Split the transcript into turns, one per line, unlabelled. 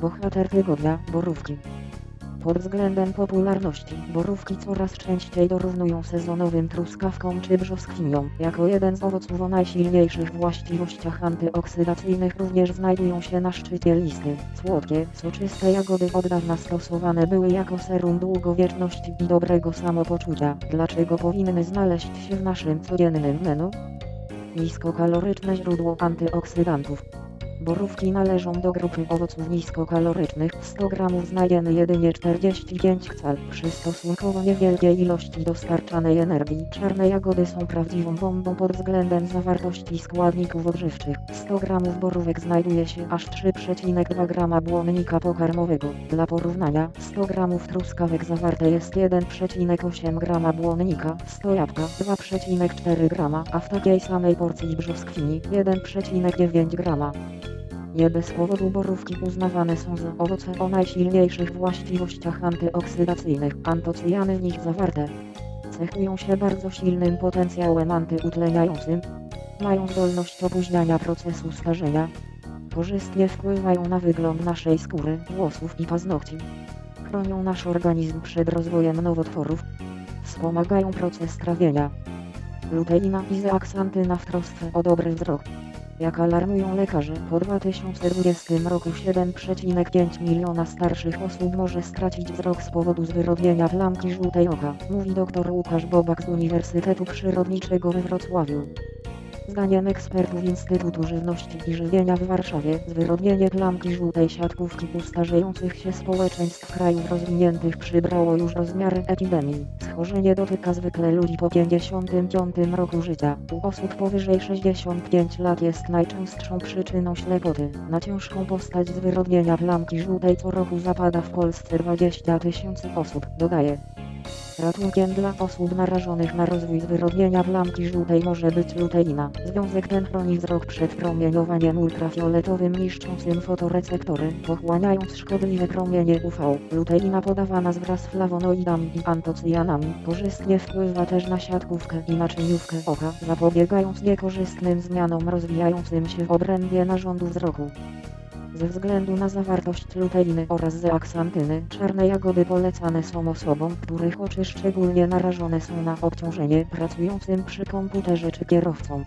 Bohater tygodnia, borówki. Pod względem popularności, borówki coraz częściej dorównują sezonowym truskawkom czy brzoskwiniom. Jako jeden z owoców o najsilniejszych właściwościach antyoksydacyjnych również znajdują się na szczycie listy. Słodkie, soczyste jagody od dawna stosowane były jako serum długowieczności i dobrego samopoczucia. Dlaczego powinny znaleźć się w naszym codziennym menu? Niskokaloryczne źródło antyoksydantów. Borówki należą do grupy owoców niskokalorycznych. W 100 gramów znajdziemy jedynie 45 cal. Przy stosunkowo niewielkiej ilości dostarczanej energii, czarne jagody są prawdziwą bombą pod względem zawartości składników odżywczych. W 100 gramów borówek znajduje się aż 3,2 grama błonnika pokarmowego. Dla porównania, 100 gramów truskawek zawarte jest 1,8 grama błonnika, 100 jabłka 2,4 grama, a w takiej samej porcji brzoskwini 1,9 grama. Nie bez powodu borówki uznawane są za owoce o najsilniejszych właściwościach antyoksydacyjnych. Antocyjany w nich zawarte cechują się bardzo silnym potencjałem antyutleniającym, mają zdolność opóźniania procesu starzenia, korzystnie wpływają na wygląd naszej skóry, włosów i paznokci, chronią nasz organizm przed rozwojem nowotworów, wspomagają proces trawienia. Luteina i zeaksantyna w trosce o dobry wzrok. Jak alarmują lekarze, po 2020 roku 7,5 miliona starszych osób może stracić wzrok z powodu zwyrodnienia plamki żółtej oka, mówi dr Łukasz Bobak z Uniwersytetu Przyrodniczego we Wrocławiu. Zdaniem ekspertów Instytutu Żywności i Żywienia w Warszawie, zwyrodnienie plamki żółtej siatkówki u starzejących się społeczeństw krajów rozwiniętych przybrało już rozmiary epidemii. Schorzenie dotyka zwykle ludzi po 55 roku życia. U osób powyżej 65 lat jest najczęstszą przyczyną ślepoty. Na ciężką postać zwyrodnienia plamki żółtej co roku zapada w Polsce 20 tysięcy osób, dodaje. Ratunkiem dla osób narażonych na rozwój zwyrodnienia plamki żółtej może być luteina. Związek ten chroni wzrok przed promieniowaniem ultrafioletowym niszczącym fotoreceptory, pochłaniając szkodliwe promienie UV. Luteina podawana wraz z flawonoidami i antocyjanami korzystnie wpływa też na siatkówkę i naczyniówkę oka, zapobiegając niekorzystnym zmianom rozwijającym się w obrębie narządu wzroku. Ze względu na zawartość luteiny oraz zeaksantyny, czarne jagody polecane są osobom, których oczy szczególnie narażone są na obciążenie pracującym przy komputerze czy kierowcom.